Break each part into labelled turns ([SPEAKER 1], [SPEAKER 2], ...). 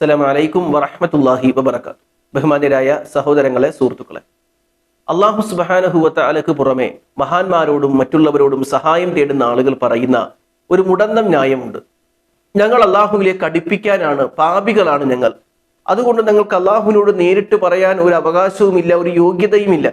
[SPEAKER 1] അസ്സലാമു അലൈക്കും വറഹ്മത്തുള്ളാഹി വബറകാത്ത് ബഹുമാന്യരായ സഹോദരങ്ങളെ സുഹൃത്തുക്കളെ. അള്ളാഹു സുബാനഹുവത്ത അലക്ക് പുറമെ മഹാന്മാരോടും മറ്റുള്ളവരോടും സഹായം തേടുന്ന ആളുകൾ പറയുന്ന ഒരു മുടന്തം ന്യായമുണ്ട്. ഞങ്ങൾ അള്ളാഹുവിലേക്ക് കടിപ്പിക്കാനാണ് പാപികളാണ് ഞങ്ങൾ. അതുകൊണ്ട് ഞങ്ങൾക്ക് അള്ളാഹുവിനോട് നേരിട്ട് പറയാൻ ഒരു അവകാശവുമില്ല ഒരു യോഗ്യതയുമില്ല.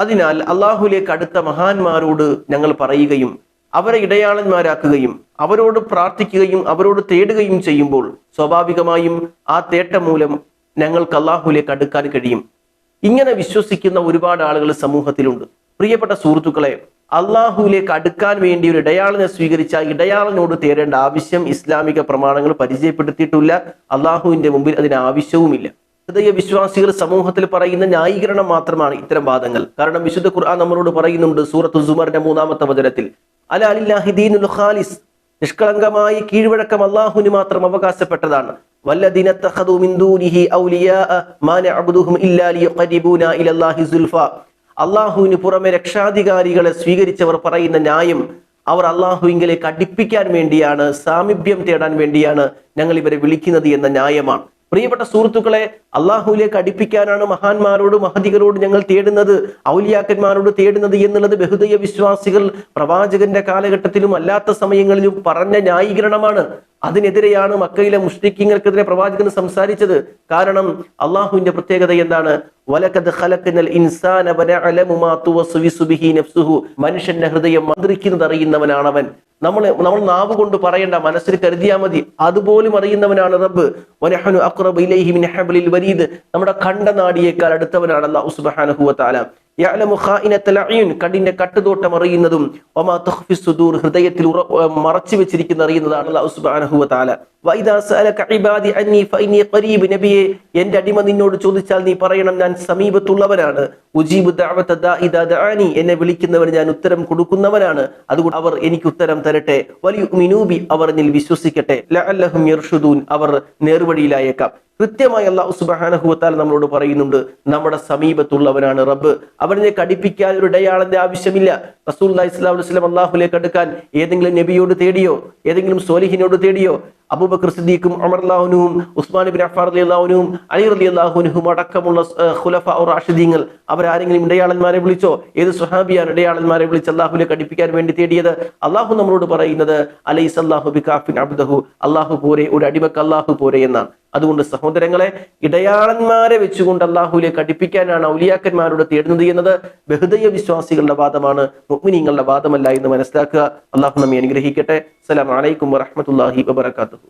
[SPEAKER 1] അതിനാൽ അള്ളാഹുലേക്ക് അടുത്ത മഹാന്മാരോട് ഞങ്ങൾ പറയുകയും അവരെ ഇടയാളന്മാരാക്കുകയും അവരോട് പ്രാർത്ഥിക്കുകയും അവരോട് തേടുകയും ചെയ്യുമ്പോൾ സ്വാഭാവികമായും ആ തേട്ടം മൂലം ഞങ്ങൾക്ക് അള്ളാഹുലേക്ക് അടുക്കാൻ കഴിയും. ഇങ്ങനെ വിശ്വസിക്കുന്ന ഒരുപാട് ആളുകൾ സമൂഹത്തിലുണ്ട്. പ്രിയപ്പെട്ട സുഹൃത്തുക്കളെ അള്ളാഹുവിലേക്ക് അടുക്കാൻ വേണ്ടി ഒരു ഇടയാളിനെ സ്വീകരിച്ച ഇടയാളനോട് തേടേണ്ട ആവശ്യം ഇസ്ലാമിക പ്രമാണങ്ങൾ പരിചയപ്പെടുത്തിയിട്ടില്ല. അള്ളാഹുവിന്റെ മുമ്പിൽ അതിന് ആവശ്യവുമില്ല. ഹൃദയ വിശ്വാസികൾ സമൂഹത്തിൽ പറയുന്ന ന്യായീകരണം മാത്രമാണ് ഇത്തരം വാദങ്ങൾ. കാരണം വിശുദ്ധ ഖുർആൻ നമ്മളോട് പറയുന്നുണ്ട് സൂറത്ത് സുമറിന്റെ മൂന്നാമത്തെ വചനത്തിൽ ഖാലിസ്. നിഷ്കളങ്കമായി കീഴ്വഴക്കം അള്ളാഹുവിന് മാത്രം അവകാശപ്പെട്ടതാണ്. അള്ളാഹുവിന് പുറമെ രക്ഷാധികാരികളെ സ്വീകരിച്ചവർ പറയുന്ന ന്യായം അവർ അള്ളാഹുവിങ്കിലേക്ക് അടുപ്പിക്കാൻ വേണ്ടിയാണ് സാമീപ്യം തേടാൻ വേണ്ടിയാണ് ഞങ്ങൾ ഇവരെ വിളിക്കുന്നത് എന്ന ന്യായമാണ്. പ്രിയപ്പെട്ട സുഹൃത്തുക്കളെ അള്ളാഹുവിലേക്ക് അടിപ്പിക്കാനാണ് മഹാന്മാരോട് മഹതികളോട് ഞങ്ങൾ തേടുന്നത്. ഔലിയാക്കന്മാരോട് തേടുന്നത് എന്നുള്ളത് ബഹുദയ വിശ്വാസികൾ പ്രവാചകന്റെ കാലഘട്ടത്തിലും അല്ലാത്ത സമയങ്ങളിലും പറഞ്ഞ ന്യായീകരണമാണ്. അതിനെതിരെയാണ് മക്കയിലെ മുഷ്ടിക്കിങ്ങൾക്കെതിരെ പ്രവാചകൻ സംസാരിച്ചത്. കാരണം അള്ളാഹുവിന്റെ പ്രത്യേകത എന്താണ്? മനുഷ്യന്റെ ഹൃദയം മന്ത്രിക്കുന്നത് അറിയുന്നവനാണ് അവൻ നമ്മൾ നമ്മൾ നാവ് കൊണ്ട് പറയേണ്ട മനസ്സിൽ കരുതിയാൽ മതി. അതുപോലും അറിയുന്നവനാണ് റബ്ബ്. നമ്മുടെ കണ്ടനാടിയേക്കാൾ അടുത്തവനാണ് അല്ലാഹു സുബ്ഹാനഹു വതആല യഅലമു ഖായിനത്തൽ അയ്യുൻ കണ്ണിന്റെ കട്ടുതോട്ടം അറിയുന്നതും ഹൃദയത്തിൽ മറച്ചു വെച്ചിരിക്കുന്ന അറിയുന്നതാണ് എന്റെ അടിമ നിന്നോട് ചോദിച്ചാൽ നീ പറയണം ഞാൻ സമീപത്തുള്ളവനാണ്. എന്നെ വിളിക്കുന്നവന് ഞാൻ ഉത്തരം കൊടുക്കുന്നവനാണ്. അതുകൊണ്ട് അവർ എനിക്ക് ഉത്തരം തരട്ടെ. വലിയ മിനൂബി അവർ എന്നിൽ വിശ്വസിക്കട്ടെ. അവർ നേർവഴിയിലായേക്കാം. കൃത്യമായി അള്ളാഹു സുബഹാനഹുവത്താൽ നമ്മളോട് പറയുന്നുണ്ട് നമ്മുടെ സമീപത്തുള്ളവനാണ് റബ്ബ്. അവനെ കടിപ്പിക്കാൻ ഒരു ഇടയാളന്റെ ആവശ്യമില്ല. റസൂൽ ഇസ്ലാം വസ്ലം അള്ളാഹുലേക്ക് അടുക്കാൻ ഏതെങ്കിലും നബിയോട് തേടിയോ? ഏതെങ്കിലും സോലിഹിനോട് തേടിയോ? അബൂബക്കർ സിദ്ദീഖും അമർ അള്ളാഹുനും ഉസ്മാൻ ബിൻ അഫാർ അലി അള്ളാഹുനും അലി അലി അള്ളാഹുനുഹും അടക്കമുള്ള ഖുലഫ റാഷിദീങ്ങൾ അവരാരെങ്കിലും ഇടയാളന്മാരെ വിളിച്ചോ? ഏത് സുഹാബിയാണ് ഇടയാളന്മാരെ വിളിച്ച് അള്ളാഹുലെ കടിപ്പിക്കാൻ വേണ്ടി തേടിയത്? അള്ളാഹു നമ്മളോട് പറയുന്നത് അലൈസ് അള്ളാഹു ബികാഫിൻ അബ്ദഹു. അള്ളാഹു പോരെ ഒരു അടിമക്ക് അള്ളാഹു പോരെ എന്നാണ്. അതുകൊണ്ട് സഹോദരങ്ങളെ ഇടയാളന്മാരെ വെച്ചുകൊണ്ട് അള്ളാഹുലേക്ക് കടിപ്പിക്കാനാണ് ഔലിയാക്കന്മാരോട് തേടുന്നത് എന്നത് ബഹുദയ വിശ്വാസികളുടെ വാദമാണ് മുഗ്മിനീങ്ങളുടെ വാദമല്ല എന്ന് മനസ്സിലാക്കുക. അള്ളാഹു നമ്മെ അനുഗ്രഹിക്കട്ടെ. സലാം വലൈക്കും വറഹ്മത്തുള്ളാഹി വബറകാതുഹു.